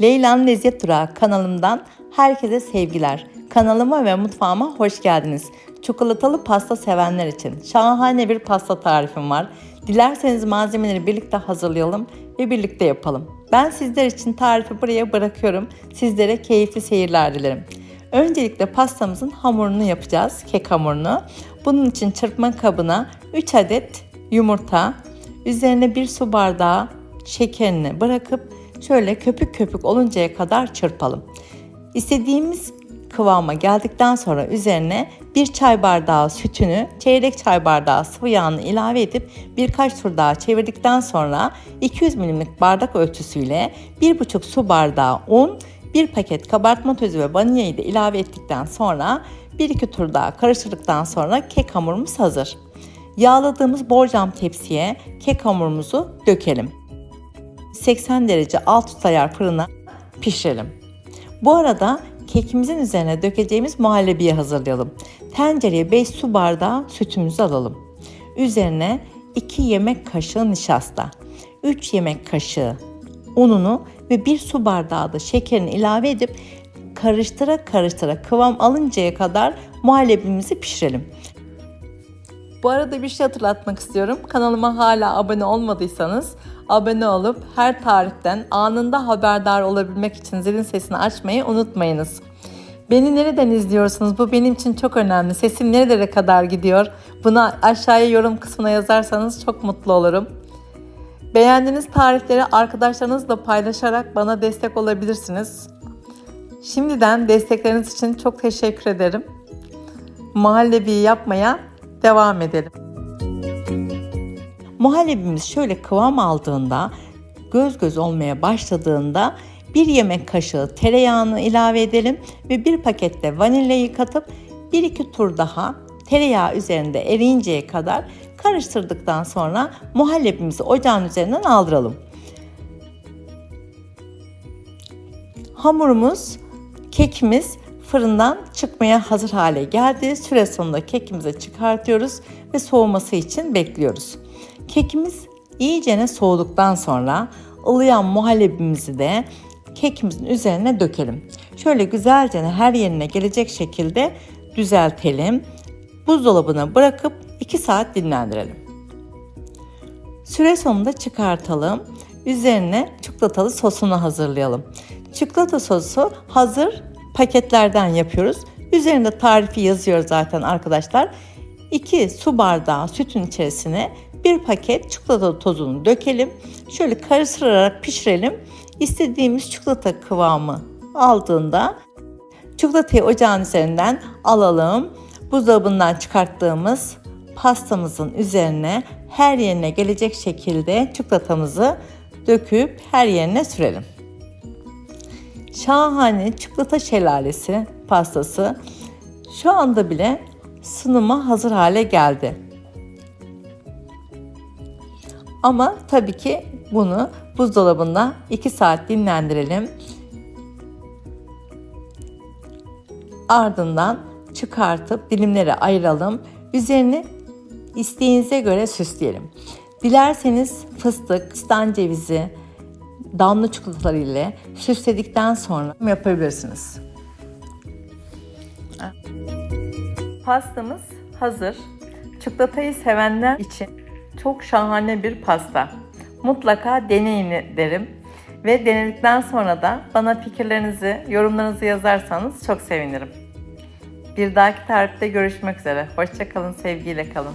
Leyla'nın Lezzet Durağı kanalımdan herkese sevgiler. Kanalıma ve mutfağıma hoş geldiniz. Çikolatalı pasta sevenler için şahane bir pasta tarifim var. Dilerseniz malzemeleri birlikte hazırlayalım ve birlikte yapalım. Ben sizler için tarifi buraya bırakıyorum. Sizlere keyifli seyirler dilerim. Öncelikle pastamızın hamurunu yapacağız, kek hamurunu. Bunun için çırpma kabına 3 adet yumurta, üzerine 1 su bardağı şekerini bırakıp şöyle köpük köpük oluncaya kadar çırpalım. İstediğimiz kıvama geldikten sonra üzerine bir çay bardağı sütünü, çeyrek çay bardağı sıvı yağını ilave edip birkaç tur daha çevirdikten sonra 200 milimlik bardak ölçüsüyle 1,5 su bardağı un, bir paket kabartma tozu ve vanilyayı da ilave ettikten sonra 1-2 tur daha karıştırdıktan sonra kek hamurumuz hazır. Yağladığımız borcam tepsiye kek hamurumuzu dökelim. 80 derece alt ayar fırına pişirelim. Bu arada kekimizin üzerine dökeceğimiz muhallebiyi hazırlayalım. Tencereye 5 su bardağı sütümüzü alalım. Üzerine 2 yemek kaşığı nişasta, 3 yemek kaşığı ununu ve 1 su bardağı da şekerini ilave edip karıştıra karıştıra kıvam alıncaya kadar muhallebimizi pişirelim. Bu arada bir şey hatırlatmak istiyorum. Kanalıma hala abone olmadıysanız abone olup her tarihten anında haberdar olabilmek için zilin sesini açmayı unutmayınız. Beni nereden izliyorsunuz? Bu benim için çok önemli. Sesim nerelere kadar gidiyor? Bunu aşağıya yorum kısmına yazarsanız çok mutlu olurum. Beğendiğiniz tarifleri arkadaşlarınızla paylaşarak bana destek olabilirsiniz. Şimdiden destekleriniz için çok teşekkür ederim. Muhallebiyi yapmaya devam edelim. Muhallebimiz şöyle kıvam aldığında, göz göz olmaya başladığında bir yemek kaşığı tereyağını ilave edelim ve bir pakette vanilyayı katıp bir iki tur daha tereyağı üzerinde eriyinceye kadar karıştırdıktan sonra muhallebimizi ocağın üzerinden aldıralım. Hamurumuz, kekimiz fırından çıkmaya hazır hale geldi. Süre sonunda kekimizi çıkartıyoruz ve soğuması için bekliyoruz. Kekimiz iyicene soğuduktan sonra ılıyan muhallebimizi de kekimizin üzerine dökelim. Şöyle güzelce her yerine gelecek şekilde düzeltelim. Buzdolabına bırakıp 2 saat dinlendirelim. Süre sonunda çıkartalım. Üzerine çikolatalı sosunu hazırlayalım. Çikolata sosu hazır paketlerden yapıyoruz. Üzerinde tarifi yazıyor zaten arkadaşlar. 2 su bardağı sütün içerisine bir paket çikolata tozunu dökelim. Şöyle karıştırarak pişirelim. İstediğimiz çikolata kıvamı aldığında çikolatayı ocağın üzerinden alalım. Buzdolabından çıkarttığımız pastamızın üzerine her yerine gelecek şekilde çikolatamızı döküp her yerine sürelim. Şahane çikolata şelalesi pastası şu anda bile sunuma hazır hale geldi. Ama tabii ki bunu buzdolabında 2 saat dinlendirelim. Ardından çıkartıp dilimlere ayıralım. Üzerini isteğinize göre süsleyelim. Dilerseniz fıstık, stan cevizi, damla çikolataları ile süsledikten sonra yapabilirsiniz. Pastamız hazır. Çikolatayı sevenler için çok şahane bir pasta. Mutlaka deneyin derim. Ve denedikten sonra da bana fikirlerinizi, yorumlarınızı yazarsanız çok sevinirim. Bir dahaki tarifte görüşmek üzere. Hoşçakalın, sevgiyle kalın.